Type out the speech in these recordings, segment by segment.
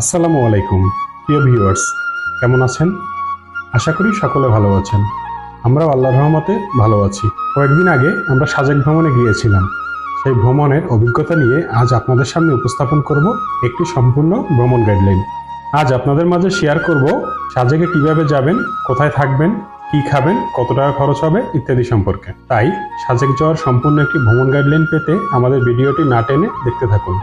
আসসালামু আলাইকুম, প্রিয় ভিউয়ার্স, কেমন আছেন? আশা করি সকলে ভালো আছেন। আমরাও আল্লাহ রহমতে ভালো আছি। কয়েকদিন আগে আমরা সাজেক ভ্রমণে গিয়েছিলাম। সেই ভ্রমণের অভিজ্ঞতা নিয়ে আজ আপনাদের সামনে উপস্থাপন করব একটি সম্পূর্ণ ভ্রমণ গাইডলাইন আজ আপনাদের মাঝে শেয়ার করব সাজেকে কীভাবে যাবেন, কোথায় থাকবেন, কি খাবেন, কত টাকা খরচ হবে ইত্যাদি সম্পর্কে। তাই সাজেক যাওয়ার সম্পূর্ণ একটি ভ্রমণ গাইডলাইন পেতে আমাদের ভিডিওটি না টেনে দেখতে থাকুন।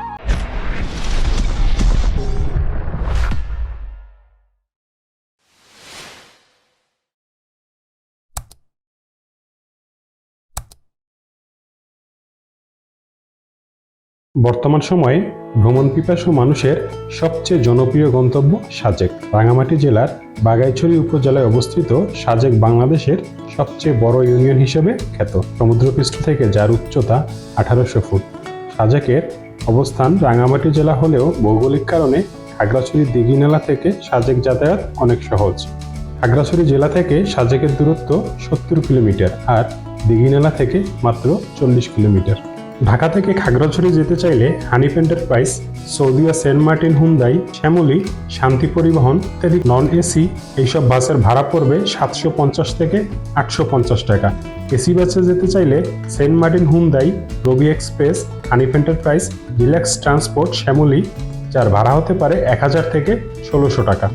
বর্তমান সময়ে ভ্রমণ পিপাসু মানুষের সবচেয়ে জনপ্রিয় গন্তব্য সাজেক। রাঙামাটি জেলার বাগাইছড়ি উপজেলায় অবস্থিত সাজেক বাংলাদেশের সবচেয়ে বড় ইউনিয়ন হিসেবে খ্যাত। সমুদ্রপৃষ্ঠ থেকে যার উচ্চতা আঠারোশো ফুট। সাজেকের অবস্থান রাঙামাটি জেলা হলেও ভৌগোলিক কারণে খাগড়াছড়ি দিঘিনালা থেকে সাজেক যাতায়াত অনেক সহজ। খাগড়াছড়ি জেলা থেকে সাজেকের দূরত্ব সত্তর কিলোমিটার আর দিঘিনালা থেকে মাত্র চল্লিশ কিলোমিটার। ঢাকা থেকে খাগড়াছড়ি যেতে চাইলে Hanif enterprise, Saudia Saint Martin, Hyundai, Shyamoli, Shanti Paribahan ইত্যাদি নন এসি, এইসব বাসের ভাড়া পড়বে সাতশো পঞ্চাশ থেকে আটশো পঞ্চাশ টাকা। এসি বাসে যেতে চাইলে Saint Martin, Hyundai, Robi express, Hanif enterprise, relax transport, Shyamoli, যার ভাড়া হতে পারে এক হাজার থেকে ষোলোশো টাকা।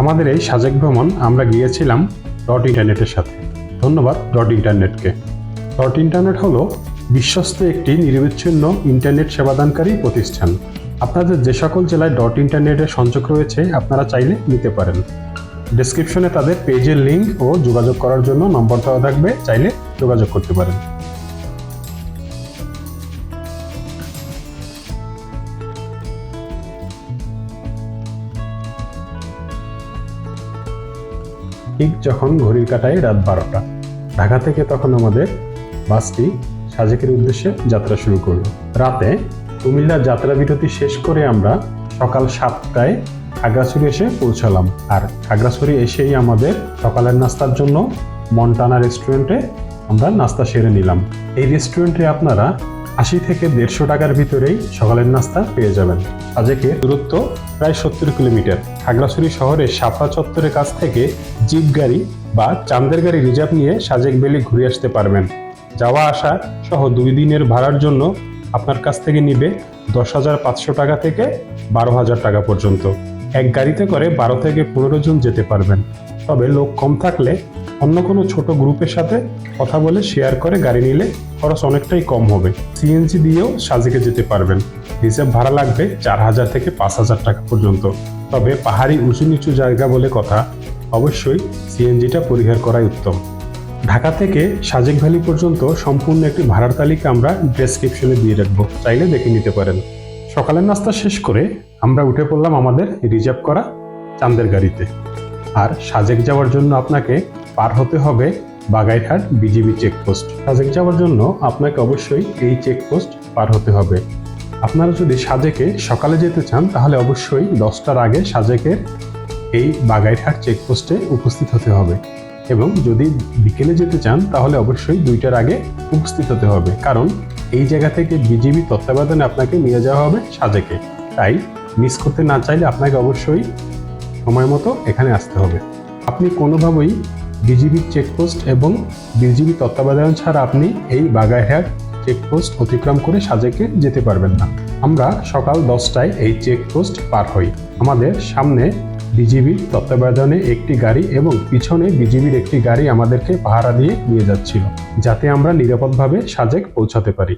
আমাদের এই সাজেক ভ্রমণ আমরা গিয়েছিলাম ডট ইন্টারনেটের সাথে। ধন্যবাদ ডট ইন্টারনেটকে। ডট ইন্টারনেট হলো বিশ্বস্ত একটি নিরবিচ্ছিন্ন ইন্টারনেট সেবাদানকারী প্রতিষ্ঠান। আপনাদের যে সকল জেলায় ডট ইন্টারনেটের সংযোগ রয়েছে, আপনারা চাইলে নিতে পারেন। ডেসক্রিপশনে তাদের পেজের লিঙ্ক ও যোগাযোগ করার জন্য নম্বর দেওয়া থাকবে, চাইলে যোগাযোগ করতে পারেন। ঠিক যখন ঘড়ির কাটায় রাত বারোটা, ঢাকা থেকে তখন আমাদের বাসটি সাজেকের উদ্দেশ্যে যাত্রা শুরু করল রাতে কুমিল্লার যাত্রা বিরতি শেষ করে আমরা সকাল সাতটায় খাগড়াছড়ি এসে পৌঁছালাম। আর খাগড়াছড়ি এসেই আমাদের সকালের নাস্তার জন্য মন্টানা রেস্টুরেন্টে আমরা নাস্তা সেরে নিলাম। এই রেস্টুরেন্টে আপনারা আশি থেকে দেড়শো টাকার ভিতরেই সকালের নাস্তা পেয়ে যাবেন। সাজেকে দূরত্ব প্রায় সত্তর কিলোমিটার। খাগড়াছড়ি শহরের শাপলা চত্বরের কাছ থেকে জিপ গাড়ি বা চান্দের গাড়ি রিজার্ভ নিয়ে সাজেক বেলি ঘুরে আসতে পারবেন। যাওয়া আসা সহ দুই দিনের ভাড়ার জন্য আপনার কাছ থেকে নিবে দশ হাজার পাঁচশো টাকা থেকে বারো হাজার টাকা পর্যন্ত। এক গাড়িতে করে বারো থেকে পনেরো জন যেতে পারবেন। তবে লোক কম থাকলে অন্য কোনো ছোট গ্রুপের সাথে কথা বলে শেয়ার করে গাড়ি নিলে খরচ অনেকটাই কম হবে। সিএনজি দিয়েও সাজেকে যেতে পারবেন। রিজার্ভ ভাড়া লাগবে চার হাজার থেকে পাঁচ হাজার টাকা পর্যন্ত। তবে পাহাড়ি উঁচু নিচু জায়গা বলে কথা অবশ্যই সিএনজিটা পরিহার করাই উত্তম। ঢাকা থেকে সাজেক ভ্যালি পর্যন্ত সম্পূর্ণ একটি ভাড়ার তালিকা আমরা ডেসক্রিপশনে দিয়ে রাখব। চাইলে দেখে নিতে পারেন। সকালের নাস্তা শেষ করে আমরা উঠে পড়লাম আমাদের রিজার্ভ করা চান্দের গাড়িতে। আর সাজেক যাওয়ার জন্য আপনাকে পার হতে হবে বাগাইরহাট বিজিবি চেকপোস্ট সাজেক যাওয়ার জন্য আপনাকে অবশ্যই এই চেকপোস্ট পার হতে হবে। আপনারা যদি সাজেকে সকালে যেতে চান, তাহলে অবশ্যই দশটার আগে সাজেকের এই বাগাইরহাট চেকপোস্টে উপস্থিত হতে হবে। এবং যদি বিকেলে যেতে চান, তাহলে অবশ্যই দুইটার আগে উপস্থিত হতে হবে। কারণ এই জায়গা থেকে বিজিবি তত্ত্বাবধানে আপনাকে নিয়ে যাওয়া হবে সাজেকে। তাই মিস করতে না চাইলে আপনাকে অবশ্যই সময় মতো এখানে আসতে হবে। আপনি কোনোভাবেই বিজিবির চেকপোস্ট এবং বিজিবি তত্ত্বাবধান ছাড়া আপনি এই বাগাইহাট চেকপোস্ট অতিক্রম করে সাজেকে যেতে পারবেন না। আমরা সকাল দশটায় এই চেকপোস্ট পার হই। আমাদের সামনে বিজিবির তত্ত্বাবধানে একটি গাড়ি এবং পিছনে বিজিবির একটি গাড়ি আমাদেরকে পাহারা দিয়ে নিয়ে যাচ্ছিল, যাতে আমরা নিরাপদভাবে সাজেক পৌঁছাতে পারি।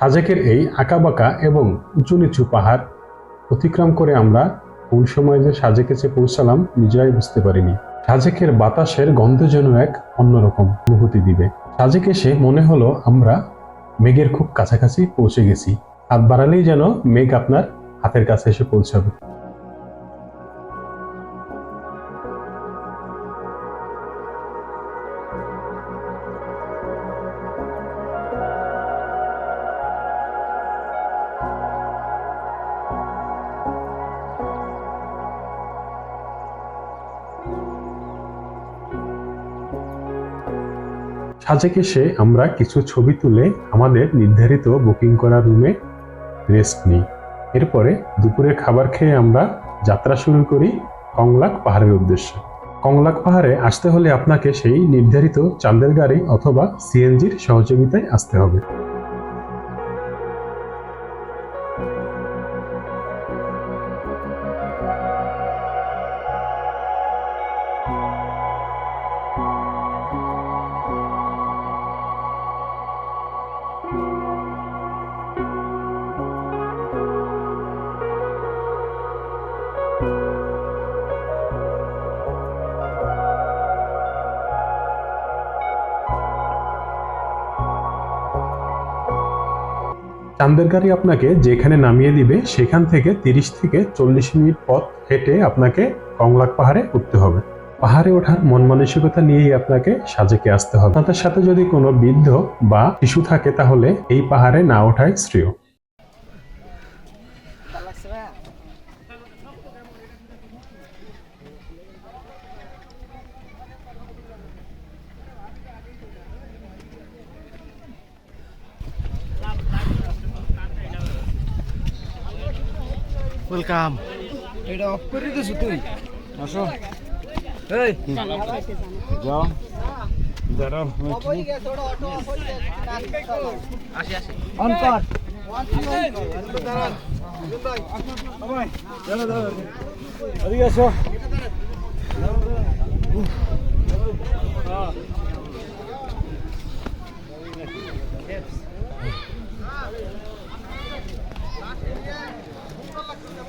সাজেকের এই আঁকাবাঁকা এবং উঁচু নিচু পাহাড় অতিক্রম করে আমরা কোন সময় যে সাজেকে যে পৌঁছালাম নিজেরাই বুঝতে পারিনি। সাজেকের বাতাসের গন্ধ যেন এক অন্যরকম অনুভূতি দিবে। সাজেক এসে মনে হলো আমরা মেঘের খুব কাছাকাছি পৌঁছে গেছি। হাত বাড়ালেই যেন মেঘ আপনার হাতের কাছে এসে পৌঁছাবে। সাজেক কেসে আমরা কিছু ছবি তুলে আমাদের নির্ধারিত বুকিং করা রুমে রেস্ট নিই। এরপরে দুপুরে খাবার খেয়ে আমরা যাত্রা শুরু করি কংলাক পাহাড়ের উদ্দেশ্যে। কংলাক পাহাড়ে আসতে হলে আপনাকে সেই নির্ধারিত চান্দের গাড়ি অথবা সিএনজির সহযোগিতায় আসতে হবে। চাঁদের গাড়ি আপনাকে যেখানে নামিয়ে দিবে, সেখান থেকে তিরিশ থেকে চল্লিশ মিনিট পথ হেঁটে আপনাকে কংলাক পাহাড়ে উঠতে হবে। পাহাড়ে ওঠার মন মানসিকতা নিয়েই আপনাকে সাজেকে আসতে হবে। আপনাদের সাথে যদি কোনো বৃদ্ধ বা শিশু থাকে, তাহলে এই পাহাড়ে না ওঠাই শ্রেয়। ওয়েলকাম এটা অফ করে দিছো তুই আসো। এই। যাও। দাঁড়াও অন কর এদিকে আসো।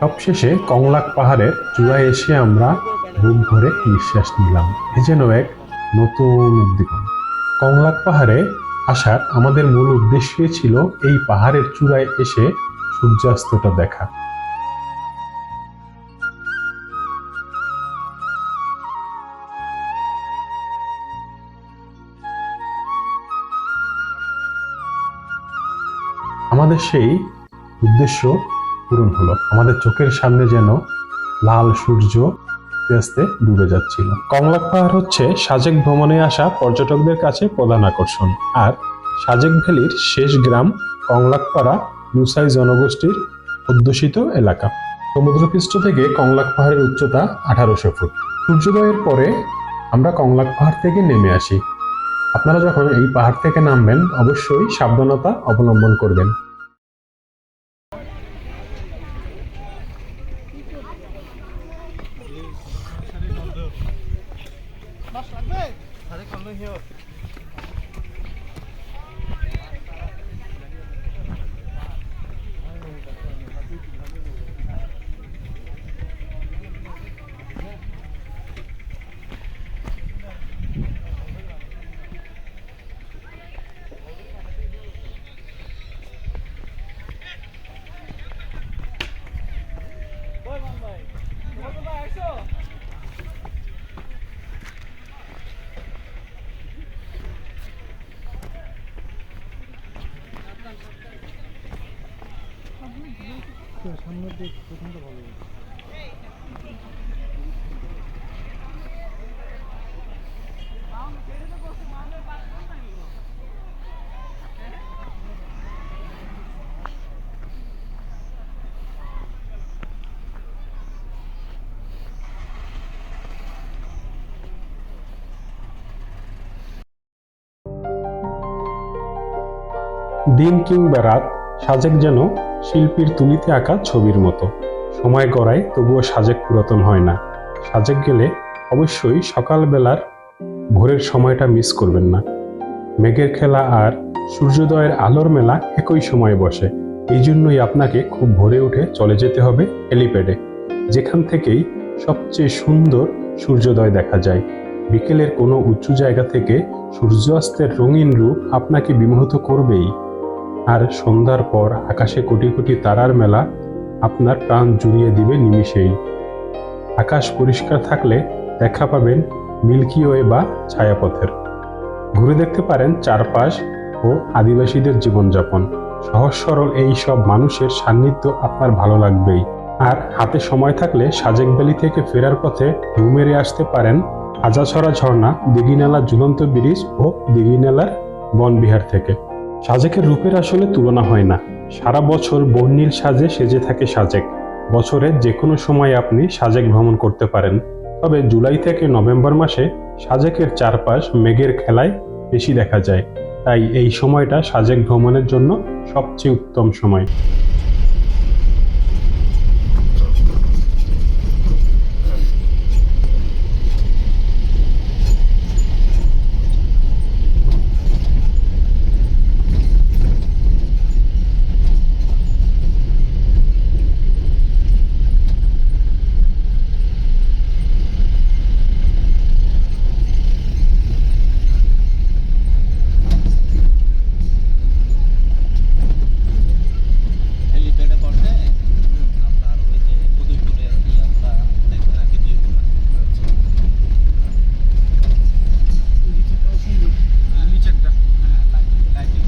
সবশেষে কংলাক পাহাড়ের চূড়ায় এসে আমরা বুক ভরে নিঃশ্বাস নিলাম। এ যেন এক নতুন উদ্দীপন। কংলাক পাহাড়ে আসার আমাদের মূল উদ্দেশ্যই ছিল এই পাহাড়ের চূড়ায় এসে সূর্যাস্তটা দেখা। আমাদের সেই উদ্দেশ্য পূরণ হলো। আমাদের চোখের সামনে যেন লাল সূর্য আস্তে ডুবে যাচ্ছিল। কমলাক পাহাড় হচ্ছে সাজেক ভ্রমণে আসা পর্যটকদের কাছে প্রধান আকর্ষণ। আর সাজেক ভ্যালির শেষ গ্রাম কংলাকপাড়া মুসাই জনগোষ্ঠীর অধ্যুষিত এলাকা। সমুদ্রপৃষ্ঠ থেকে কংলাক পাহাড়ের উচ্চতা আঠারোশো ফুট। সূর্যোদয়ের পরে আমরা কংলাক পাহাড় থেকে নেমে আসি। আপনারা যখন এই পাহাড় থেকে নামবেন, অবশ্যই সাবধানতা অবলম্বন করবেন। দিন কিংবা রাত সাজেক যেন শিল্পীর তুলিতে আঁকা ছবির মতো। সময় গড়ায় তবুও সাজেক পুরাতন হয় না। সাজেক গেলে অবশ্যই সকালবেলার ভোরের সময়টা মিস করবেন না। মেঘের খেলা আর সূর্যোদয়ের আলোর মেলা একই সময়ে বসে। এই জন্যই আপনাকে খুব ভোরে উঠে চলে যেতে হবে হেলিপ্যাডে যেখান থেকেই সবচেয়ে সুন্দর সূর্যোদয় দেখা যায়। বিকেলের কোনো উঁচু জায়গা থেকে সূর্যাস্তের রঙিন রূপ আপনাকে বিমোহিত করবেই। আর সন্ধ্যার পর আকাশে কোটি কোটি তারার মেলা আপনার প্রাণ জুড়িয়ে দিবে নিমিষেই। আকাশ পরিষ্কার থাকলে দেখা পাবেন মিল্কি ওয়ে বা ছায়াপথের। ঘুরে দেখতে পারেন চারপাশ ও আদিবাসীদের জীবনযাপন। সহজ সরল এই সব মানুষের সান্নিধ্য আপনার ভালো লাগবেই। আর হাতে সময় থাকলে সাজেক ভ্যালি থেকে ফেরার পথে ঢু মেরে আসতে পারেন আজাছড়া ঝর্ণা, দিঘিনালা ঝুলন্ত ব্রিজ ও দিঘিনালার বনবিহার থেকে। সাজেকের রূপের আসলে তুলনা হয় না। সারা বছর বর্ণিল সাজে সেজে থাকে সাজেক। বছরের যে কোনো সময় আপনি সাজেক ভ্রমণ করতে পারেন। তবে জুলাই থেকে নভেম্বর মাসে সাজেকের চারপাশ মেঘের খেলায় বেশি দেখা যায়। তাই এই সময়টা সাজেক ভ্রমণের জন্য সবচেয়ে উত্তম সময় হেলিপ্যাডে পড়লে আপনার ওই যে উদয়পুরে কি আমরা দেখবেন আর কি ভিউগুলো নিচেরটা হ্যাঁ লাইটিং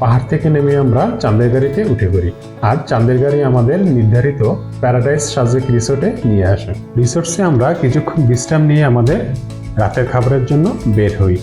পাহাড় থেকে নেমে আমরা চাঁদের গাড়িতে উঠে পড়ি। আর চাঁদের গাড়ি আমাদের নির্ধারিত প্যারাডাইস সাজেক রিসোর্টে নিয়ে আসে। রিসোর্টসে আমরা কিছুক্ষণ বিশ্রাম নিয়ে আমাদের রাতের খাবারের জন্য বের হই।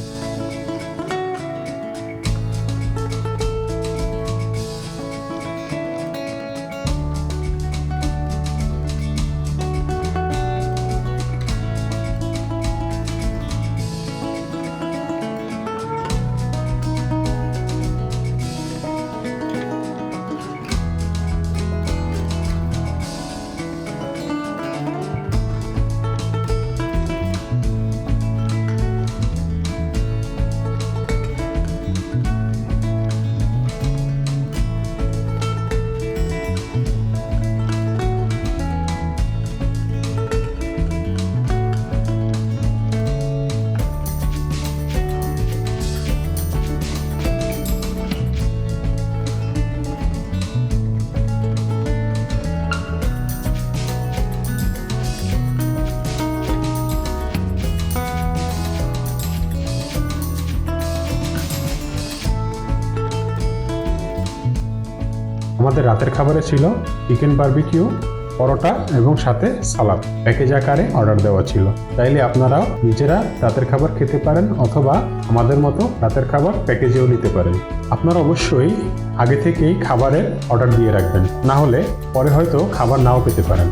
আমাদের রাতের খাবারে ছিল চিকেন বারবিকিউ, পরোটা এবং সাথে সালাদ। প্যাকেজ আকারে অর্ডার দেওয়া ছিল। তাইলে আপনারাও নিজেরা রাতের খাবার খেতে পারেন অথবা আমাদের মতো রাতের খাবার প্যাকেজেও নিতে পারেন। আপনারা অবশ্যই আগে থেকেই খাবারের অর্ডার দিয়ে রাখবেন। না হলে পরে হয়তো খাবার নাও পেতে পারেন।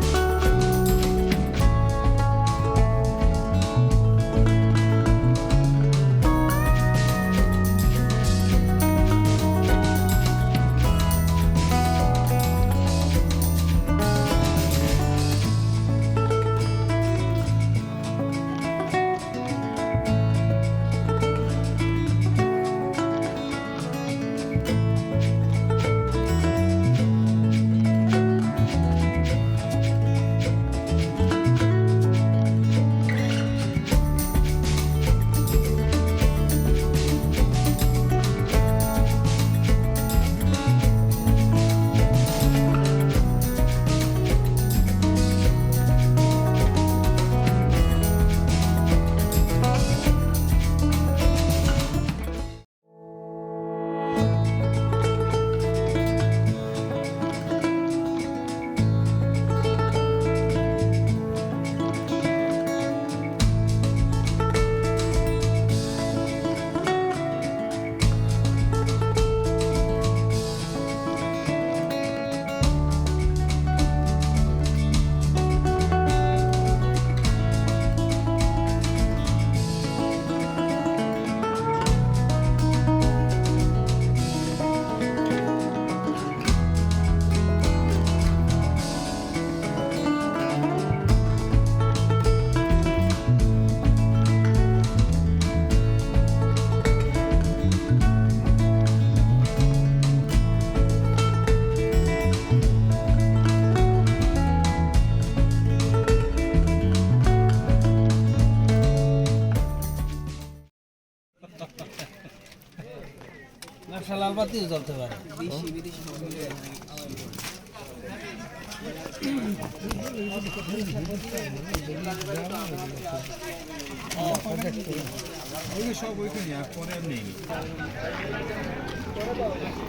লালবাতিও চলতে পারে। নাম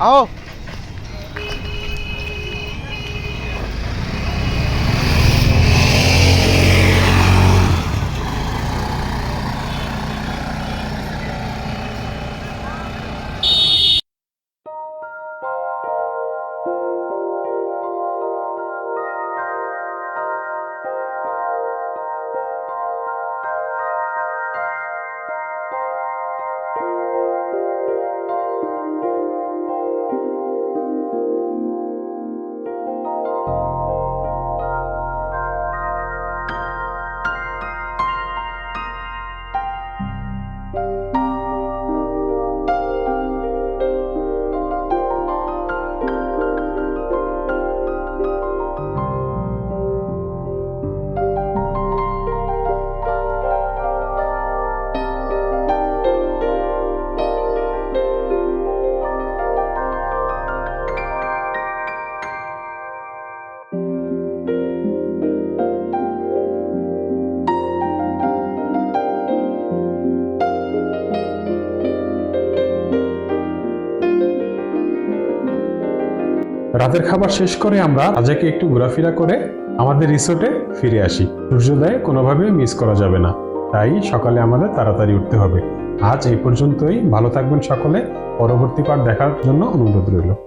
আও। রাতের খাবার শেষ করে আমরা রাজাকে একটু ঘোরাফেরা করে আমাদের রিসোর্টে ফিরে আসি। সূর্যোদয় কোনোভাবে মিস করা যাবে না। তাই সকালে আমাদের তাড়াতাড়ি উঠতে হবে। আজ এই পর্যন্তই। ভালো থাকবেন সকলে। পরবর্তী পাঠ দেখার জন্য অনুরোধ রইল।